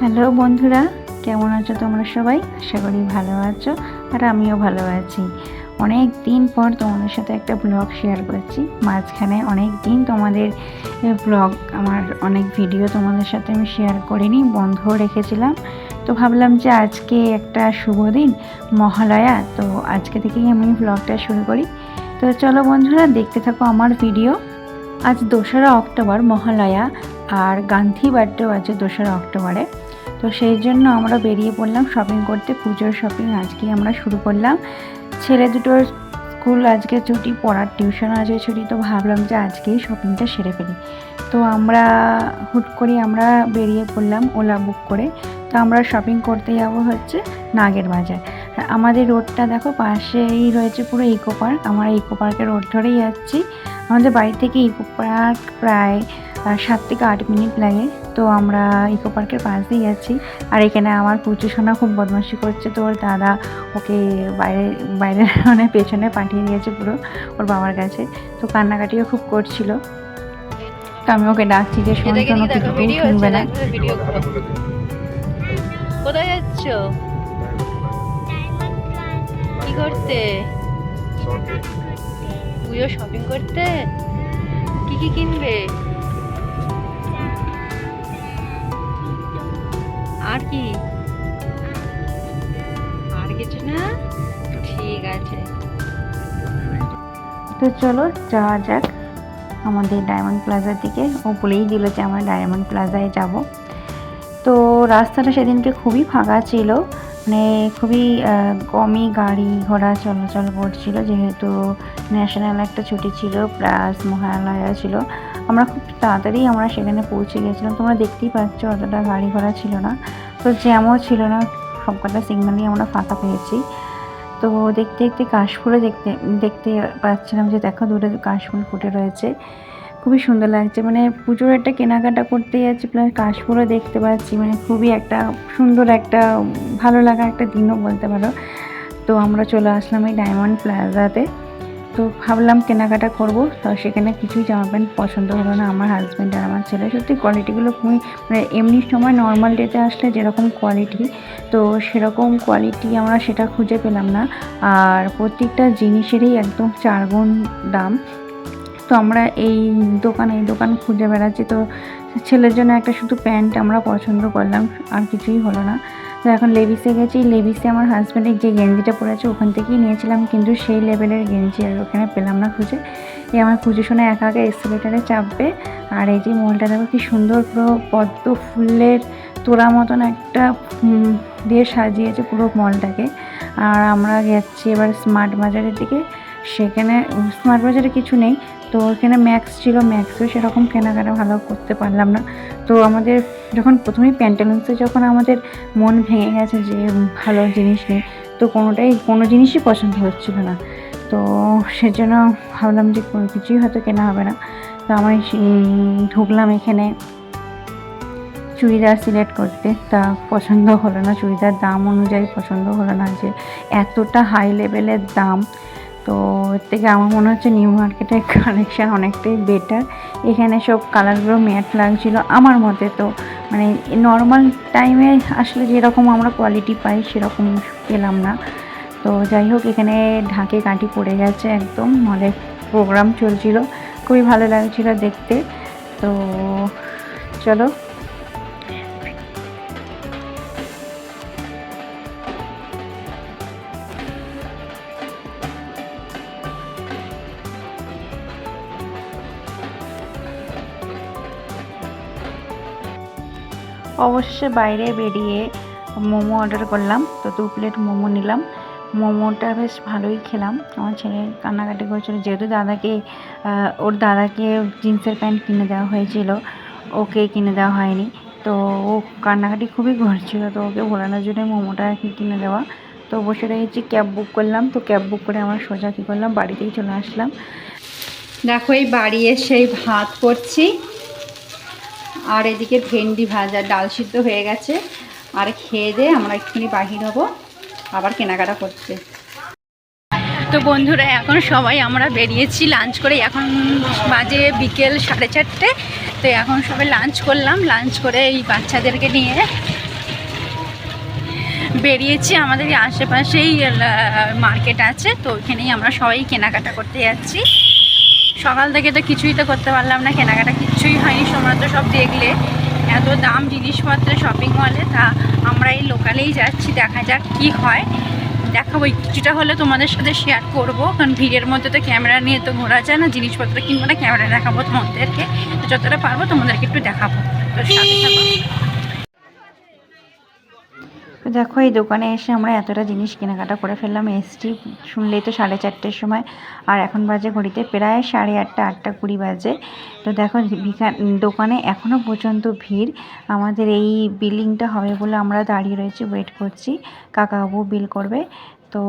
Hello বন্ধুরা, কেমন আছো তোমরা সবাই? আশা করি ভালো আছো আর আমিও ভালো আছি। অনেক দিন পর তোমাদের সাথে একটা ব্লগ শেয়ার করছি। মাঝখানে অনেক দিন তোমাদের ব্লগ আমার অনেক ভিডিও তোমাদের সাথে আমি শেয়ার করিনি বন্ধ রেখেছিলাম। তো ভাবলাম যে আজকে একটা শুভ দিন, মহালয়া, তো আজকে থেকেই আমি ব্লগটা শুরু করি। তো চলো বন্ধুরা, দেখতে থাকো আমার ভিডিও আজ দোসরা অক্টোবর, মহালয়া, আর গান্ধী বার্থডেও আছে দোসরা অক্টোবরে। তো সেই জন্য আমরা বেরিয়ে পড়লাম শপিং করতে, পুজোর শপিং আজকেই আমরা শুরু করলাম। ছেলে দুটোর স্কুল আজকে ছুটি, পড়ার টিউশন আজকে ছুটি, তো ভাবলাম যে আজকেই শপিংটা সেরে ফেলি। তো আমরা হুট করে আমরা বেরিয়ে পড়লাম ওলা বুক করে। তো আমরা শপিং করতে যাব হচ্ছে নাগের বাজার। আমাদের রোডটা দেখো পাশেই রয়েছে পুরো ইকো পার্ক আমরা ইকো পার্কের রোড ধরেই যাচ্ছি। আমাদের বাড়ি থেকে ইকো পার্ক প্রায় সাত থেকে আট মিনিট লাগে। তো আমরা ইকো পার্কের পাশ দিয়ে যাচ্ছি। আর এখানে আমার পুচু সোনা খুব বদমাশি করছে। তো ওর দাদা ওকে বাইরে বাইরে মানে পেছনে পাঠিয়ে দিয়েছে পুরো ওর বাবার কাছে। তো কান্নাকাটিও খুব করছিল। তো আমি ওকে ডাকছি যে শোন এটাকে কোনো দিয়ে দেখো কিছু ভিডিও শুনবে না। কোথায় যাচ্ছ? কি করতে? তুইও শপিং করতে? কি কি কিনবে? আর কি? আর কিছু না? ঠিক আছে। তো চলো, যাওয়া যাক। আমাদের ডায়মন্ড প্লাজার দিকে ও বলেই দিল যে আমরা ডায়মন্ড প্লাজায় যাব। তো রাস্তাটা সেদিনকে খুবই ফাঁকা ছিল। মানে খুবই কমই গাড়ি ঘোড়া চলাচল করছিল। যেহেতু ন্যাশনাল একটা ছুটি ছিল প্লাস মহালয়া ছিল। আমরা খুব তাড়াতাড়ি আমরা সেখানে পৌঁছে গেছিলাম। তোমরা দেখতেই পাচ্ছ, অতটা গাড়ি ঘোড়া ছিল না। তো জ্যামও ছিল না, সবকটা সিগন্যালই আমরা ফাঁকা পেয়েছি। তো দেখতে দেখতে কাশফুলও দেখতে দেখতে পাচ্ছিলাম যে দেখো দূরে কাশফুল ফুটে রয়েছে। খুবই সুন্দর লাগছে মানে পুজোর একটা কেনাকাটা করতে যাচ্ছি প্লাস কাশফুলও দেখতে পাচ্ছি মানে খুবই একটা সুন্দর একটা, ভালো লাগা একটা দিনও বলতে পারো। তো আমরা চলে আসলাম এই ডায়মন্ড প্লাজাতে তো ভাবলাম কেনাকাটা করব। তো সেখানে কিছুই জামা প্যান্ট পছন্দ হলো না, আমার হাজব্যান্ড আর আমার ছেলে। সত্যি কোয়ালিটিগুলো খুবই মানে এমনি সময় নর্মাল ডেতে আসলে যেরকম কোয়ালিটি তো সেরকম কোয়ালিটি আমরা সেটা খুঁজে পেলাম না। আর প্রত্যেকটা জিনিসেরই একদম চার গুণ দাম। তো আমরা এই দোকান এই দোকান খুঁজে বেড়াচ্ছি। তো ছেলের জন্য একটা শুধু প্যান্ট আমরা পছন্দ করলাম, আর কিছুই হলো না। তো এখন লেবিসে গেছি। লেবিসে আমার হাজব্যান্ডের যে গেঞ্জিটা পরেছে ওখান থেকেই নিয়েছিলাম, কিন্তু সেই লেভেলের গেঞ্জি আর ওখানে পেলাম না খুঁজে। এই আমার খুঁজে শুনে একা একা এক্সিলেটারে চাপবে। আর এই যে মলটা দেখো কি সুন্দর, পুরো পদ্ম ফুলের তোড়া মতন একটা দিয়ে সাজিয়েছে পুরো মলটাকে। আর আমরা যাচ্ছি এবার স্মার্ট বাজারের দিকে। সেখানে স্মার্ট বাজারে কিছু নেই তো এখানে ম্যাক্স ছিল ম্যাক্সও সেরকম কেনাকাটা ভালো করতে পারলাম না। তো আমাদের যখন প্রথমেই প্যান্টালুন্সে যখন আমাদের মন ভেঙে গেছে যে ভালো জিনিস নেই, তো কোনোটাই, কোনো জিনিসই পছন্দ হচ্ছিল না। তো সেজন্য ভাবলাম যে কোনো কিছুই হয়তো কেনা হবে না। তো আমি ঢুকলাম এখানে চুড়িদার সিলেক্ট করতে। তা পছন্দ হলো না, চুড়িদার দাম অনুযায়ী পছন্দ হলো না যে এতটা হাই লেভেলের দাম। তো এর থেকে আমার মনে হচ্ছে নিউ মার্কেটের কালেকশান অনেকটাই বেটার এখানে সব কালারগুলো ম্যাট লাগছিল আমার মতে, তো মানে নর্মাল টাইমে আসলে যেরকম আমরা কোয়ালিটি পাই সেরকম পেলাম না। তো যাই হোক, এখানে ঢাকে কাঠি পড়ে গেছে একদম মলের প্রোগ্রাম চলছিল। খুবই ভালো লাগছিল দেখতে। তো চলো অবশেষে বাইরে বেরিয়ে মোমো অর্ডার করলাম। তো দু প্লেট মোমো নিলাম। মোমোটা বেশ ভালোই খেলাম। আমার ছেলে কান্নাকাটি করেছিল। যেহেতু দাদাকে ওর দাদাকে জিন্সের প্যান্ট কিনে দেওয়া হয়েছিল, ওকে কিনে দেওয়া হয়নি। তো ও কান্নাকাটি খুবই করছিল। তো ওকে ভোলানোর জন্য মোমোটা কিনে দেওয়া। তো বসে রয়েছি ক্যাব বুক করলাম। তো ক্যাব বুক করে আমরা সোজা কী করলাম? বাড়িতেই চলে আসলাম। দেখো, এই বাড়ি এসে ভাত করছি। আর এদিকে ভেন্ডি ভাজা, ডাল সিদ্ধ হয়ে গেছে। আর খেয়ে দিয়ে আমরা একটুখানি বাহির হব। আবার কেনাকাটা করতে। তো বন্ধুরা, এখন সবাই আমরা বেরিয়েছি লাঞ্চ করে। এখন বাজে বিকেল সাড়ে চারটে। তো এখন সবাই লাঞ্চ করলাম। লাঞ্চ করে এই বাচ্চাদেরকে নিয়ে বেরিয়েছি। আমাদের আশেপাশেই মার্কেট আছে। তো ওইখানেই আমরা সবাই কেনাকাটা করতে যাচ্ছি। সকাল থেকে তো কিছুই তো করতে পারলাম না, কেনাকাটা কিছুই হয়নি তোমরা তো সব দেখলে। এত দাম জিনিসপত্রের শপিং মলে তা আমরা এই লোকালেই যাচ্ছি, দেখা যাক কি হয়। দেখাবো, কিছুটা হলে তোমাদের সাথে শেয়ার করব, কারণ ভিড়ের মধ্যে তো ক্যামেরা নিয়ে তো ঘোরা যায় না, জিনিসপত্র কিনবো না ক্যামেরা দেখাবো তোমাদেরকে। যতটা পারব তোমাদেরকে একটু দেখাবো। তো সাথে থাকো। তো দেখো, এই দোকানে এসে আমরা এতটা জিনিস কেনাকাটা করে ফেললাম। এসছি শুনলেই তো সাড়ে চারটের সময়। আর এখন বাজে ঘড়িতে প্রায় সাড়ে আটটা আটটা কুড়ি বাজে। তো দেখো দোকানে এখনও পর্যন্ত ভিড়। আমাদের এই বিলিংটা হবে বলে আমরা দাঁড়িয়ে রয়েছি ওয়েট করছি। কাকাবাবু বিল করবে। তো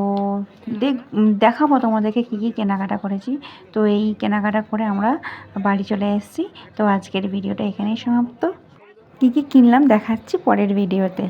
দেখ, দেখাবো তোমাদেরকে কী কী কেনাকাটা করেছি। তো এই কেনাকাটা করে আমরা বাড়ি চলে এসেছি। তো আজকের ভিডিওটা এখানেই সমাপ্ত। কী কী কিনলাম দেখাচ্ছি পরের ভিডিওতে।